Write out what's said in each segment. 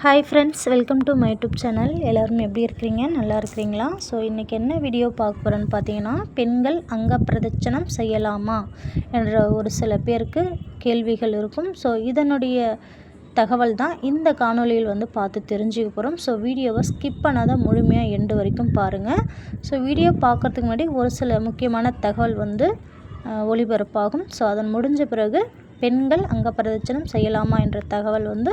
Hi friends welcome to my YouTube channel எல்லோரும் எப்படி இருக்கிறீங்க? நல்லா இருக்கிறீங்களா? ஸோ இன்றைக்கி என்ன வீடியோ பார்க்க போகிறேன்னு பார்த்தீங்கன்னா பெண்கள் அங்க பிரதட்சணம் செய்யலாமா என்ற ஒரு சில பேருக்கு கேள்விகள் இருக்கும். ஸோ இதனுடைய தகவல் தான் இந்த காணொளியில் வந்து பார்த்து தெரிஞ்சுக்க போகிறோம் ஸோ வீடியோவை ஸ்கிப் பண்ணாத முழுமையாக எண்டு வரைக்கும் பாருங்கள் ஸோ வீடியோ பார்க்குறதுக்கு முன்னாடி ஒரு சில முக்கியமான தகவல் வந்து ஒளிபரப்பாகும். ஸோ அதன் முடிஞ்ச பிறகு பெண்கள் அங்க பிரதட்சணம் செய்யலாமா என்ற தகவல் வந்து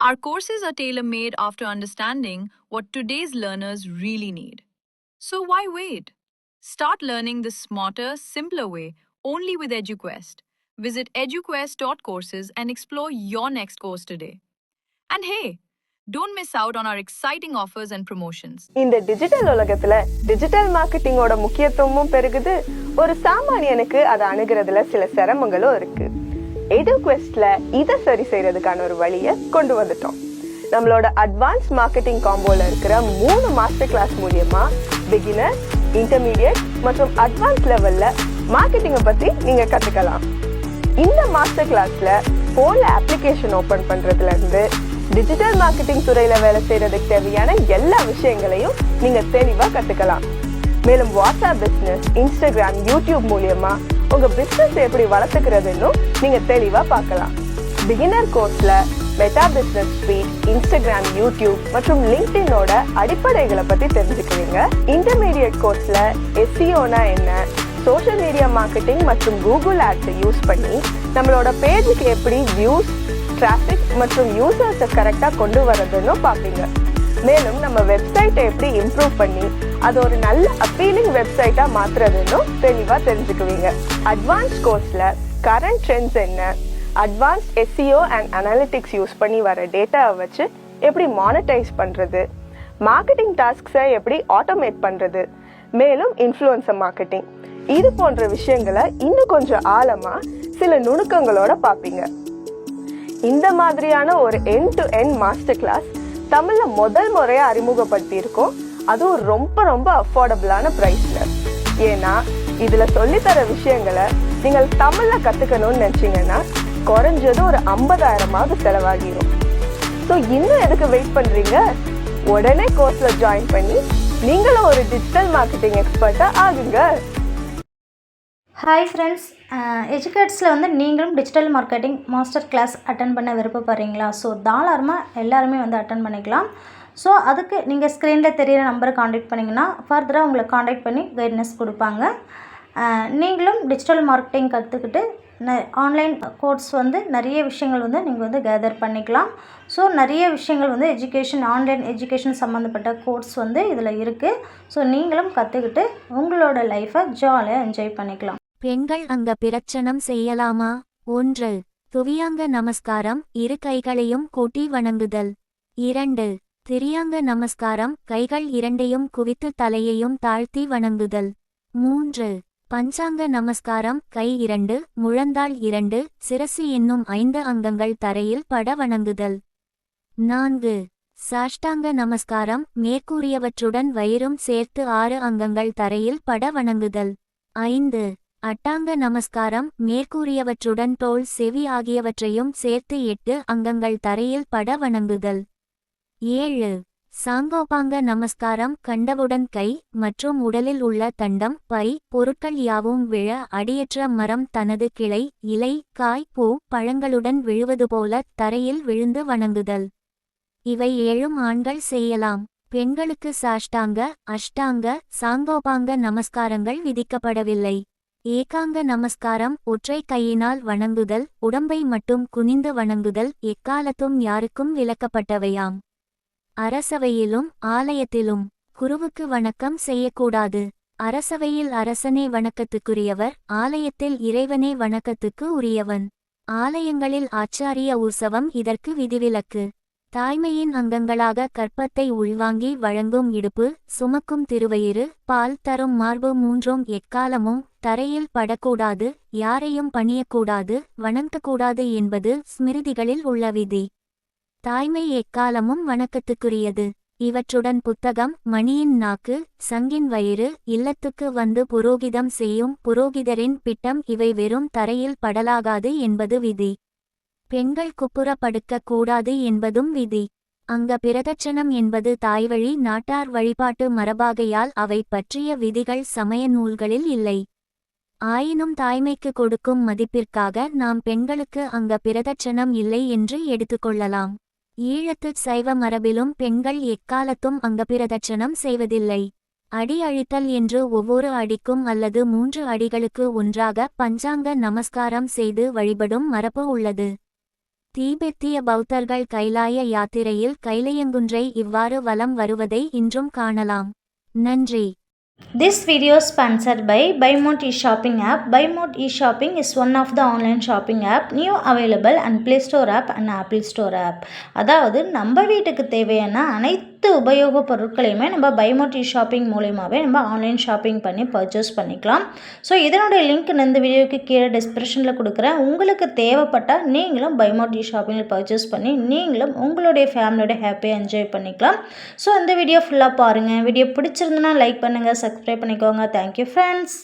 Our courses are tailor made after understanding what today's learners really need. So why wait? Start learning the smarter, simpler way only with EduQuest. Visit eduquest.courses and explore your next course today. And hey, don't miss out on our exciting offers and promotions. இந்த digital உலகத்துல digital மார்க்கெட்டிங்கோட முக்கியத்துவமும் பெருகுது ஒரு சாமானியனுக்கு அதை அணுகிறதுல சில சிரமங்களும் இருக்கு எதுகுவெஸ்ட்ல இதை சரி செய்யறதுக்கான ஒரு வழியை கொண்டு வந்துட்டோம். நம்மளோட அட்வான்ஸ் மார்க்கெட்டிங் காம்போல இருக்கிற மூணு மாஸ்டர் கிளாஸ் மூலியமா பிகினர் இன்டர்மீடியட் மற்றும் அட்வான்ஸ் லெவல்ல மார்க்கெட்டிங்கை பத்தி நீங்க கத்துக்கலாம். இந்த மாஸ்டர் கிளாஸ்ல போல அப்ளிகேஷன் ஓபன் பண்றதுல இருந்து டிஜிட்டல் மார்க்கெட்டிங் துறையில வேலை செய்யறதுக்கு தேவையான எல்லா விஷயங்களையும் நீங்க தெளிவா கத்துக்கலாம். மேலும் வாட்ஸ்அப் பிசினஸ் இன்ஸ்டாகிராம் யூடியூப் மூலியமா உங்க பிசினஸ் எப்படி வளர்த்துக்கிறதுன்னு நீங்க தெளிவா பார்க்கலாம். Beginner கோர்ஸ்ல Meta business speed Instagram YouTube மற்றும் லிங்க்டினோட அடிப்படைகளை பத்தி தெரிஞ்சுக்குவீங்க இன்டர்மீடியட் கோர்ஸ்ல எஸ்சிஓனா என்ன சோஷியல் மீடியா மார்க்கெட்டிங் மற்றும் கூகுள் ஆட்ஸை யூஸ் பண்ணி நம்மளோட பேஜுக்கு எப்படி வியூஸ் டிராஃபிக் மற்றும் யூசர்ஸை கரெக்டாக கொண்டு வரதுன்னு பார்ப்பீங்க. மேலும் நம்ம வெப்சைட்டை எப்படி இம்ப்ரூவ் பண்ணி அது ஒரு நல்ல அப்பீலிங் வெப்சைட்டாக மாற்றுறதுன்னு தெளிவாக தெரிஞ்சுக்குவீங்க. அட்வான்ஸ் கோர்ஸில் கரண்ட் ட்ரெண்ட்ஸ் என்ன advance SEO and analytics use பண்ணி வர டேட்டாவை வச்சு எப்படி மானிட்டைஸ் பண்ணுறது மார்க்கெட்டிங் டாஸ்க்ஸை எப்படி ஆட்டோமேட் பண்ணுறது மேலும் இன்ஃப்ளூயன்சர் மார்க்கெட்டிங் இது போன்ற விஷயங்களை இன்னும் கொஞ்சம் ஆழமா சில நுணுக்கங்களோட பார்ப்பீங்க. இந்த மாதிரியான ஒரு end to end master class தமிழ்ல முதல் முறையா அறிமுகப்படுத்தி இருக்கோம் அதுவும் ரொம்ப ரொம்ப அஃபோர்டபுளான பிரைஸ்ல ஏன்னா இதுல சொல்லித்தர விஷயங்களை நீங்கள் தமிழ்ல கத்துக்கணும்னு நினைச்சீங்கன்னா குறைஞ்சது ஒரு ஐம்பதாயிரமாவது செலவாகிரும். ஸோ இன்னும் எதுக்கு வெயிட் பண்றீங்க? உடனே கோர்ஸ்ல ஜாயின் பண்ணி நீங்களும் ஒரு டிஜிட்டல் மார்க்கெட்டிங் எக்ஸ்பர்ட்டா ஆகுங்க. ஹாய் ஃப்ரெண்ட்ஸ் எஜுகேட்ஸில் வந்து நீங்களும் digital marketing master class attend பண்ண விருப்பப்படுறீங்களா? ஸோ தாராளமாக எல்லாருமே வந்து அட்டன் பண்ணிக்கலாம். ஸோ அதுக்கு நீங்கள் ஸ்க்ரீனில் தெரியிற நம்பரை காண்டாக்ட் பண்ணிங்கன்னா ஃபர்தராக உங்களை காண்டாக்ட் பண்ணி கைட்னஸ் கொடுப்பாங்க. Uh, நீங்களும் டிஜிட்டல் மார்க்கெட்டிங் கற்றுக்கிட்டு ந ஆன்லைன் கோர்ஸ் வந்து நிறைய விஷயங்கள் வந்து நீங்கள் வந்து கேதர் பண்ணிக்கலாம். ஸோ நிறைய விஷயங்கள் வந்து எஜுகேஷன் ஆன்லைன் எஜுகேஷன் சம்மந்தப்பட்ட கோர்ஸ் வந்து இதில் இருக்குது ஸோ நீங்களும் கற்றுக்கிட்டு உங்களோட லைஃப்பை ஜாலியாக என்ஜாய் பண்ணிக்கலாம். பெண்கள் அங்க பிரச்சனம் செய்யலாமா? ஒன்று துவியாங்க நமஸ்காரம் இரு கைகளையும் கூட்டி வணங்குதல். இரண்டு திரியாங்க நமஸ்காரம் கைகள் இரண்டையும் குவித்து தலையையும் தாழ்த்தி வணங்குதல். மூன்று பஞ்சாங்க நமஸ்காரம் கை இரண்டு முழந்தாள் இரண்டு சிரசு என்னும் ஐந்து அங்கங்கள் தரையில் பட வணங்குதல். நான்கு சாஷ்டாங்க நமஸ்காரம் மேற்கூறியவற்றுடன் வயிறும் சேர்த்து ஆறு அங்கங்கள் தரையில் பட வணங்குதல். ஐந்து அட்டாங்க நமஸ்காரம் மேற்கூறியவற்றுடன் தோல் செவி ஆகியவற்றையும் சேர்த்து எட்டு அங்கங்கள் தரையில் பட வணங்குதல். ஏழு. சாங்கோபாங்க நமஸ்காரம் கண்டவுடன் கை மற்றும் உடலில் உள்ள தண்டம் பை பொருட்கள் யாவும் விழ அடியற்ற மரம் தனது கிளை இலை காய் பூ பழங்களுடன் விழுவது போல தரையில் விழுந்து வணங்குதல். இவை ஏழும் ஆண்கள் செய்யலாம். பெண்களுக்கு சாஷ்டாங்க அஷ்டாங்க சாங்கோபாங்க நமஸ்காரங்கள் விதிக்கப்படவில்லை. ஏகாங்க நமஸ்காரம் ஒற்றை கையினால் வணங்குதல் உடம்பை மட்டும் குனிந்து வணங்குதல் எக்காலத்தும் யாருக்கும் விளக்கப்பட்டவையாம். அரசவையிலும் ஆலயத்திலும் குருவுக்கு வணக்கம் செய்யக்கூடாது. அரசவையில் அரசனே வணக்கத்துக்குரியவர் ஆலயத்தில் இறைவனே வணக்கத்துக்கு உரியவன். ஆலயங்களில் ஆச்சாரிய உற்சவம் இதற்கு விதிவிலக்கு. தாய்மையின் அங்கங்களாக கற்பத்தை உள்வாங்கி வழங்கும் இடுப்பு சுமக்கும் திருவயிறு பால் தரும் மார்பு மூன்றும் எக்காலமும் தரையில் படக்கூடாது யாரையும் பணியக்கூடாது வணங்கக்கூடாது என்பது ஸ்மிருதிகளில் உள்ள விதி. தாய்மை எக்காலமும் வணக்கத்துக்குரியது. இவற்றுடன் புத்தகம் மணியின் நாக்கு சங்கின் வயிறு இல்லத்துக்கு வந்து புரோகிதம் செய்யும் புரோகிதரின் பிட்டம் இவை வெறும் தரையில் படலாகாது என்பது விதி. பெண்கள் குப்புற படுக்க கூடாது என்பதும் விதி. அங்க பிரதட்சணம் என்பது தாய்வழி நாட்டார் வழிபாட்டு மரபாகையால் அவை பற்றிய விதிகள் சமய நூல்களில் இல்லை. ஆயினும் தாய்மைக்கு கொடுக்கும் மதிப்பிற்காக நாம் பெண்களுக்கு அங்க பிரதட்சணம் இல்லை என்று எடுத்துக்கொள்ளலாம் ஈழத்து சைவ மரபிலும் பெண்கள் எக்காலத்தும் அங்கபிரதட்சணம் செய்வதில்லை. அடி அழித்தல் என்று ஒவ்வொரு அடிக்கும் அல்லது மூன்று அடிகளுக்கு ஒன்றாக பஞ்சாங்க நமஸ்காரம் செய்து வழிபடும் மரபு உள்ளது. தீபெத்திய பௌத்தர்கள் கைலாய யாத்திரையில் கைலையங்குன்றை இவ்வாறு வலம் வருவதை இன்றும் காணலாம் நன்றி This video is sponsored by Buymode e-shopping app. Buymode e-shopping is one of the online shopping app new available on Play Store app and Apple Store app. அதாவது நம்ம வீட்டுக்கு தேவையான அனைத்து உபயோகப் பொருட்களையுமே நம்ம பைமோட் ஷாப்பிங் மூலயமாவே நம்ம ஆன்லைன் ஷாப்பிங் பண்ணி பர்ச்சேஸ் பண்ணிக்கலாம். ஸோ இதனுடைய லிங்க் இந்த வீடியோக்கு கீழே டிஸ்கிரிப்ஷனில் கொடுக்குறேன். உங்களுக்கு தேவைப்பட்டால் நீங்களும் பைமோட் ஷாப்பிங்கில் பர்ச்சேஸ் பண்ணி நீங்களும் உங்களுடைய ஃபேமிலியோட ஹாப்பியாக என்ஜாய் பண்ணிக்கலாம். ஸோ இந்த வீடியோ ஃபுல்லாக பாருங்கள் வீடியோ பிடிச்சிருந்துன்னா லைக் பண்ணுங்கள் சப்ஸ்கிரைப் பண்ணிக்கோங்க. Thank you friends